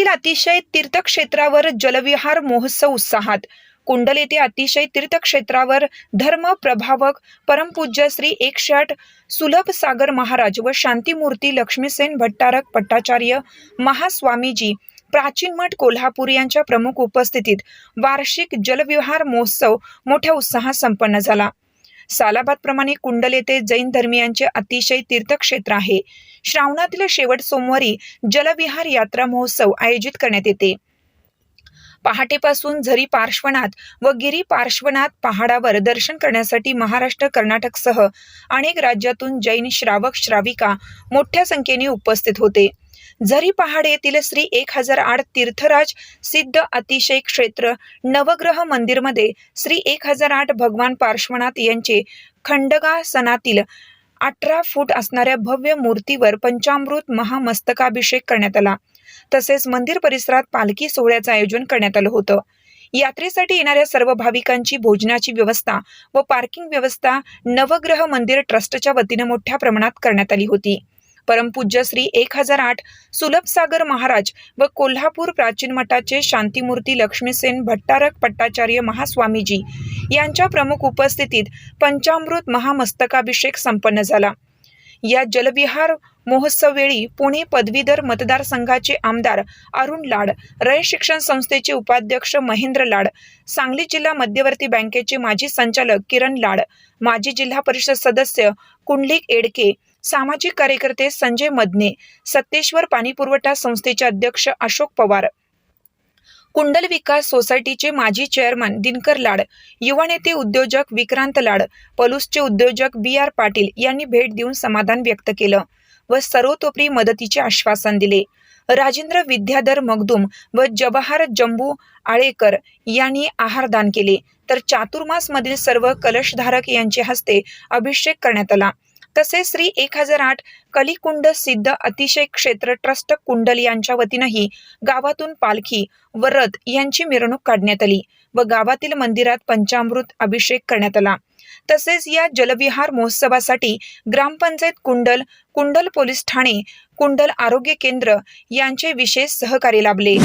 येथील अतिशय तीर्थक्षेत्रावर जलविहार महोत्सव उत्साहात. कुंडल येथे अतिशय तीर्थक्षेत्रावर धर्म प्रभावक परमपूज्य श्री एकशे आठ सुलभ सागर महाराज व शांतीमूर्ती लक्ष्मीसेन भट्टारक पट्टाचार्य महास्वामीजी प्राचीन मठ कोल्हापूर यांच्या प्रमुख उपस्थितीत वार्षिक जलविहार महोत्सव मोठ्या उत्साहात संपन्न झाला. सालाबादप्रमाणे कुंडल येथे जैन धर्मियांचे अतिशय तीर्थक्षेत्र आहे. श्रावणातील शेवट सोमवारी जलविहार यात्रा महोत्सव आयोजित करण्यात येते. पहाटेपासून झरी पार्श्वनाथ व गिरी पार्श्वनाथ पहाडावर दर्शन करण्यासाठी महाराष्ट्र कर्नाटकसह अनेक राज्यातून जैन श्रावक श्राविका मोठ्या संख्येने उपस्थित होते. जरी पहाड येथील श्री एक हजार आठ तीर्थराज सिद्ध अतिशय क्षेत्र नवग्रह मंदिरमध्ये श्री एक हजार आठ भगवान पार्श्वनाथ यांचे खंडगासनातील अठरा फूट असणाऱ्या भव्य मूर्तीवर पंचामृत महामस्तकाभिषेक करण्यात आला. तसेच मंदिर परिसरात पालखी सोहळ्याचं आयोजन करण्यात आलं होतं. यात्रेसाठी येणाऱ्या सर्व भाविकांची भोजनाची व्यवस्था व पार्किंग व्यवस्था नवग्रह मंदिर ट्रस्टच्या वतीनं मोठ्या प्रमाणात करण्यात आली होती. परमपूज्य श्री एक हजार आठ सुलभसागर महाराज व कोल्हापूर प्राचीन मठाचे शांतीमूर्ती लक्ष्मीसेन भट्टारक पट्टाचार्य महास्वामीजी यांच्या प्रमुख उपस्थितीत पंचामृत महामस्तकाभिषेक संपन्न झाला. या जलविहार महोत्सववेळी पुणे पदवीधर मतदारसंघाचे आमदार अरुण लाड रय शिक्षण संस्थेचे उपाध्यक्ष महेंद्र लाड सांगली जिल्हा मध्यवर्ती बँकेचे माजी संचालक किरण लाड माजी जिल्हा परिषद सदस्य कुंडलिक एडके सामाजिक कार्यकर्ते संजय मदने सत्तेश्वर पाणीपुरवठा संस्थेचे अध्यक्ष अशोक पवार. कुंडल विकास सोसायटीचे माजी चेअरमन दिनकर लाड युवा नेते उद्योजक विक्रांत लाड पलूसचे उद्योजक बी आर पाटील यांनी भेट देऊन समाधान व्यक्त केलं व सर्वतोपरी मदतीचे आश्वासन दिले. राजेंद्र विद्याधर मगदूम व जवाहर जंबू आळेकर यांनी आहारदान केले. तर चातुर्मासमधील सर्व कलशधारक यांचे हस्ते अभिषेक करण्यात आला. तसेच श्री एक हजार आठ कलिकुंड सिद्ध अतिशय क्षेत्र ट्रस्ट कुंडल यांच्या वतीनंही गावातून पालखी व रथ यांची मिरवणूक काढण्यात आली व गावातील मंदिरात पंचामृत अभिषेक करण्यात आला. तसेच या जलविहार महोत्सवासाठी ग्रामपंचायत कुंडल कुंडल पोलीस ठाणे कुंडल आरोग्य केंद्र यांचे विशेष सहकार्य लाभले.